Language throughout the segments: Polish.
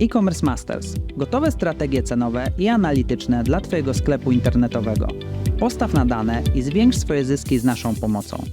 E-Commerce Masters. Gotowe strategie cenowe i analityczne dla Twojego sklepu internetowego. Postaw na dane i zwiększ swoje zyski z naszą pomocą.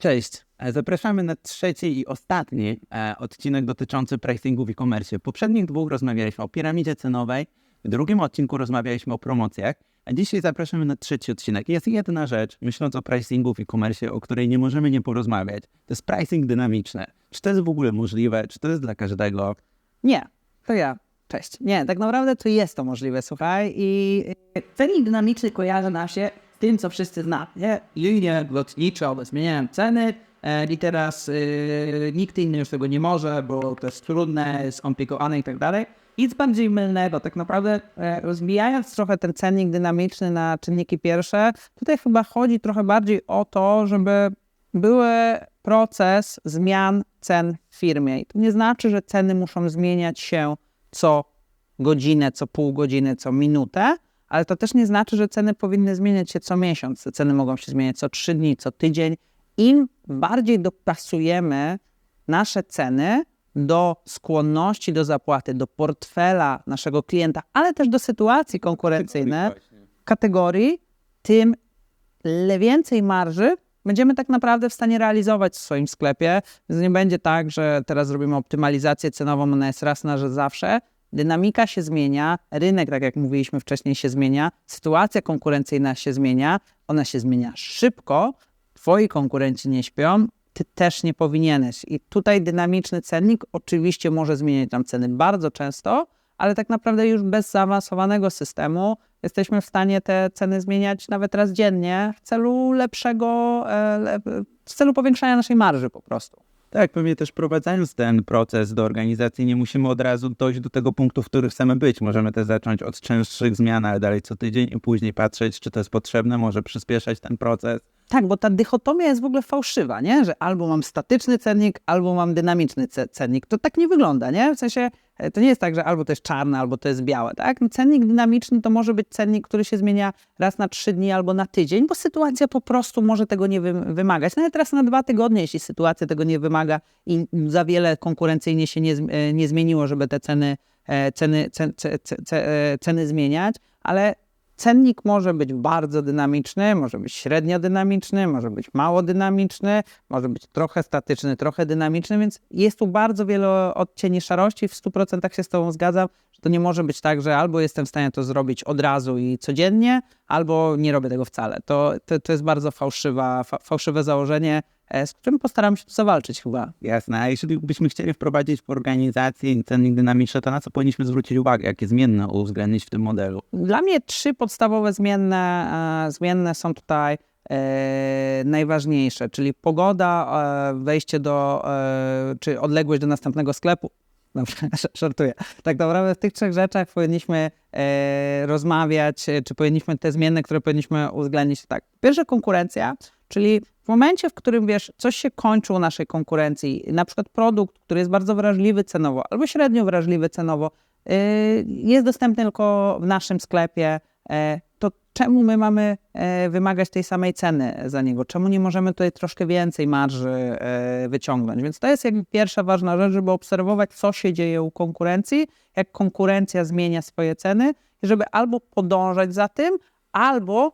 Cześć, E, zapraszamy na trzeci i ostatni e, odcinek dotyczący pricingu w e-commerce. W poprzednich dwóch rozmawialiśmy o piramidzie cenowej, w drugim odcinku rozmawialiśmy o promocjach, a dzisiaj zapraszamy na trzeci odcinek. Jest jedna rzecz, myśląc o pricingu w e-commerce, o której nie możemy nie porozmawiać. To jest pricing dynamiczny. Czy to jest w ogóle możliwe? Czy to jest dla każdego? Nie, to ja. Cześć. Nie, tak naprawdę to jest to możliwe, słuchaj. I cenik dynamiczny kojarzy nam się z tym, co wszyscy znają. Nie? Linie lotnicze, one zmieniają ceny e, i teraz e, nikt inny już tego nie może, bo to jest trudne, skomplikowane i tak dalej. Nic bardziej mylnego. Tak naprawdę e, rozbijając trochę ten cennik dynamiczny na czynniki pierwsze, tutaj chyba chodzi trochę bardziej o to, żeby były proces zmian cen w firmie. I to nie znaczy, że ceny muszą zmieniać się co godzinę, co pół godziny, co minutę, ale to też nie znaczy, że ceny powinny zmieniać się co miesiąc. Te ceny mogą się zmieniać co trzy dni, co tydzień. Im bardziej dopasujemy nasze ceny do skłonności do zapłaty, do portfela naszego klienta, ale też do sytuacji konkurencyjnej, kategorii, tym więcej marży będziemy tak naprawdę w stanie realizować w swoim sklepie. Więc nie będzie tak, że teraz zrobimy optymalizację cenową, ona jest raz na że zawsze. Dynamika się zmienia, rynek, tak jak mówiliśmy wcześniej, się zmienia, sytuacja konkurencyjna się zmienia, ona się zmienia szybko, twoi konkurenci nie śpią, ty też nie powinieneś. I tutaj dynamiczny cennik oczywiście może zmieniać nam ceny bardzo często, ale tak naprawdę już bez zaawansowanego systemu jesteśmy w stanie te ceny zmieniać nawet raz dziennie w celu lepszego, e, w celu powiększania naszej marży po prostu. Tak, pewnie też prowadzając ten proces do organizacji, nie musimy od razu dojść do tego punktu, w którym chcemy być. Możemy też zacząć od częstszych zmian, ale dalej co tydzień i później patrzeć, czy to jest potrzebne, może przyspieszać ten proces. Tak, bo ta dychotomia jest w ogóle fałszywa, nie? Że albo mam statyczny cennik, albo mam dynamiczny ce- cennik. To tak nie wygląda, nie? W sensie e, to nie jest tak, że albo to jest czarne, albo to jest białe, tak? No, cennik dynamiczny to może być cennik, który się zmienia raz na trzy dni albo na tydzień, bo sytuacja po prostu może tego nie wy- wymagać. Nawet raz na dwa tygodnie, jeśli sytuacja tego nie wymaga i za wiele konkurencyjnie się nie, e, nie zmieniło, żeby te ceny, e, ceny, ce- ce- ce- ce- ceny zmieniać, ale Cennik może być bardzo dynamiczny, może być średnio dynamiczny, może być mało dynamiczny, może być trochę statyczny, trochę dynamiczny, więc jest tu bardzo wiele odcieni szarości. W 100% się z Tobą zgadzam, że to nie może być tak, że albo jestem w stanie to zrobić od razu i codziennie, albo nie robię tego wcale. To, to, to jest bardzo fałszywa, fa, fałszywe założenie, z którym postaram się tu zawalczyć chyba. Jasne, a jeśli byśmy chcieli wprowadzić w organizacji cennik dynamiczny, to na co powinniśmy zwrócić uwagę? Jakie zmienne uwzględnić w tym modelu? Dla mnie trzy podstawowe zmienne, e, zmienne są tutaj e, najważniejsze, czyli pogoda, e, wejście do, e, czy odległość do następnego sklepu. Dobrze, żartuję. Tak naprawdę w tych trzech rzeczach powinniśmy e, rozmawiać, e, czy powinniśmy te zmienne, które powinniśmy uwzględnić. Tak, pierwsza konkurencja, czyli w momencie, w którym wiesz, coś się kończy u naszej konkurencji, na przykład produkt, który jest bardzo wrażliwy cenowo albo średnio wrażliwy cenowo, y, jest dostępny tylko w naszym sklepie, e, to czemu my mamy e, wymagać tej samej ceny za niego? Czemu nie możemy tutaj troszkę więcej marży wyciągnąć? Więc to jest jakby pierwsza ważna rzecz, żeby obserwować, co się dzieje u konkurencji, jak konkurencja zmienia swoje ceny, żeby albo podążać za tym, albo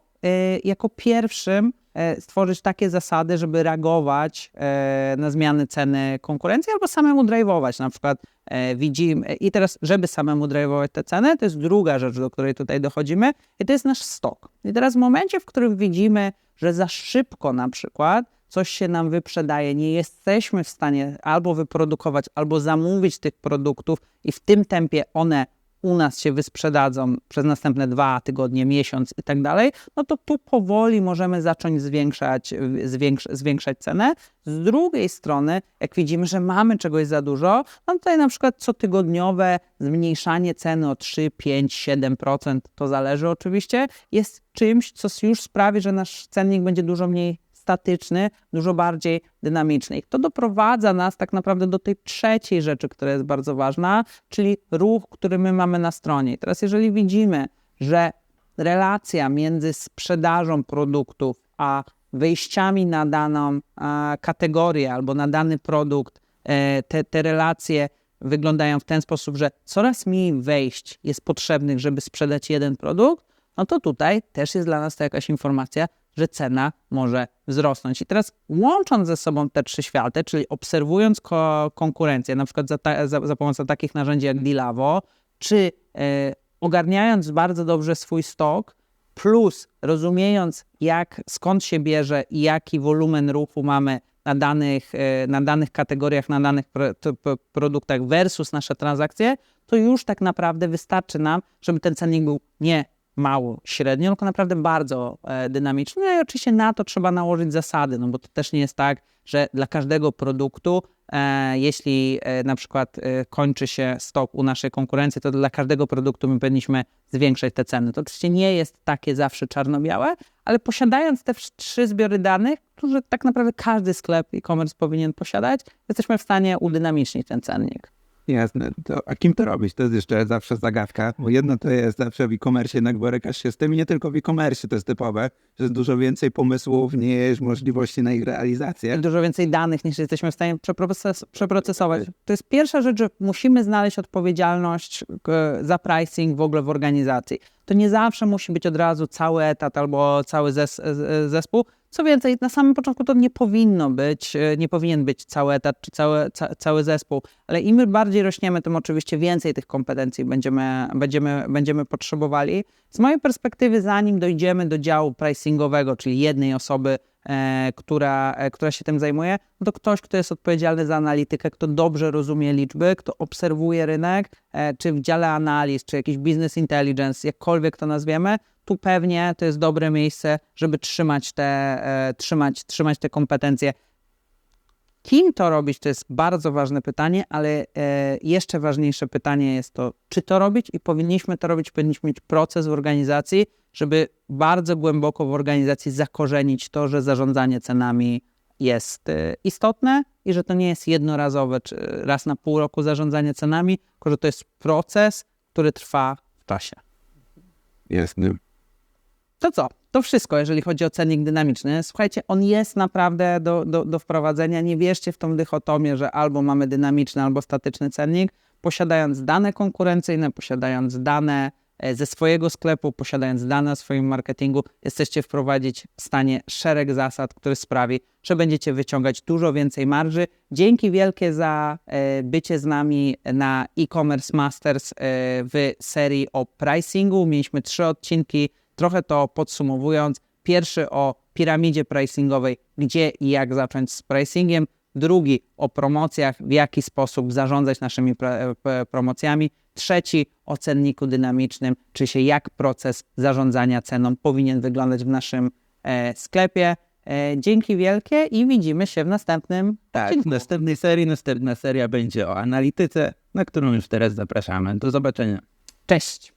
jako pierwszym stworzyć takie zasady, żeby reagować e, na zmiany ceny konkurencji albo samemu drive'ować. Na przykład e, widzimy, i teraz, żeby samemu drive'ować te ceny, to jest druga rzecz, do której tutaj dochodzimy, i to jest nasz stok. I teraz w momencie, w którym widzimy, że za szybko na przykład coś się nam wyprzedaje, nie jesteśmy w stanie albo wyprodukować, albo zamówić tych produktów i w tym tempie one u nas się wysprzedadzą przez następne dwa tygodnie, miesiąc i tak dalej, no to tu powoli możemy zacząć zwiększać, zwiększ, zwiększać cenę. Z drugiej strony, jak widzimy, że mamy czegoś za dużo, no tutaj na przykład cotygodniowe zmniejszanie ceny o 3, 5, 7%, to zależy oczywiście, jest czymś, co już sprawi, że nasz cennik będzie dużo mniej statyczny, dużo bardziej dynamiczny. I to doprowadza nas tak naprawdę do tej trzeciej rzeczy, która jest bardzo ważna, czyli ruch, który my mamy na stronie. I teraz jeżeli widzimy, że relacja między sprzedażą produktów a wyjściami na daną e, kategorię albo na dany produkt e, te, te relacje wyglądają w ten sposób, że coraz mniej wejść jest potrzebnych, żeby sprzedać jeden produkt, no to tutaj też jest dla nas to jakaś informacja, że cena może wzrosnąć. I teraz łącząc ze sobą te trzy światy, czyli obserwując ko- konkurencję, na przykład za, ta, za, za pomocą takich narzędzi jak Dilavo, czy e, ogarniając bardzo dobrze swój stok, plus rozumiejąc jak, skąd się bierze i jaki wolumen ruchu mamy na danych, e, na danych kategoriach, na danych pro, produktach versus nasze transakcje, to już tak naprawdę wystarczy nam, żeby ten cennik był nie mało, średnio, tylko naprawdę bardzo e, dynamiczny. No i oczywiście na to trzeba nałożyć zasady, no bo to też nie jest tak, że dla każdego produktu, e, jeśli e, na przykład kończy się stok u naszej konkurencji, to dla każdego produktu my powinniśmy zwiększać te ceny. To oczywiście nie jest takie zawsze czarno-białe, ale posiadając te trzy zbiory danych, które tak naprawdę każdy sklep e-commerce powinien posiadać, jesteśmy w stanie udynamicznić ten cennik. Jasne. To, a kim to robić? To jest jeszcze zawsze zagadka, bo jedno to jest zawsze w e-commerce, jednak borykasz się z tym i nie tylko w e-commerce to jest typowe, że jest dużo więcej pomysłów niż możliwości na ich realizację. dużo więcej danych niż jesteśmy w stanie przeproces- przeprocesować. To jest pierwsza rzecz, że musimy znaleźć odpowiedzialność e, za pricing w ogóle w organizacji. To nie zawsze musi być od razu cały etat albo cały zes- z- zespół. Co więcej, na samym początku to nie powinno być, e, nie powinien być cały etat czy cały, ca, cały zespół, ale im bardziej rośniemy, tym oczywiście więcej tych kompetencji będziemy, będziemy, będziemy potrzebowali. Z mojej perspektywy, zanim dojdziemy do działu pricingowego, czyli jednej osoby, która, e, która się tym zajmuje, no to ktoś, kto jest odpowiedzialny za analitykę, kto dobrze rozumie liczby, kto obserwuje rynek, e, czy w dziale analiz, czy jakiś business intelligence, jakkolwiek to nazwiemy, tu pewnie to jest dobre miejsce, żeby trzymać te, e, trzymać, trzymać te kompetencje. Kim to robić, to jest bardzo ważne pytanie, ale e, jeszcze ważniejsze pytanie jest to, czy to robić i powinniśmy to robić, powinniśmy mieć proces w organizacji, żeby bardzo głęboko w organizacji zakorzenić to, że zarządzanie cenami jest e, istotne i że to nie jest jednorazowe, czy raz na pół roku zarządzanie cenami, tylko że to jest proces, który trwa w czasie. Jasne. To co? To wszystko, jeżeli chodzi o cennik dynamiczny. Słuchajcie, on jest naprawdę do, do, do wprowadzenia. Nie wierzcie w tą dychotomię, że albo mamy dynamiczny, albo statyczny cennik. Posiadając dane konkurencyjne, posiadając dane e, ze swojego sklepu, posiadając dane o swoim marketingu, jesteście wprowadzić w stanie szereg zasad, które sprawi, że będziecie wyciągać dużo więcej marży. Dzięki wielkie za e, bycie z nami na e-commerce masters e, w serii o pricingu. Mieliśmy trzy odcinki trochę to podsumowując, pierwszy o piramidzie pricingowej, gdzie i jak zacząć z pricingiem, drugi o promocjach, w jaki sposób zarządzać naszymi promocjami, trzeci o cenniku dynamicznym, czyli się jak proces zarządzania ceną powinien wyglądać w naszym e, sklepie. E, dzięki wielkie i widzimy się w następnym Tak, w odcinku. następnej serii, następna seria będzie o analityce, na którą już teraz zapraszamy. Do zobaczenia. Cześć!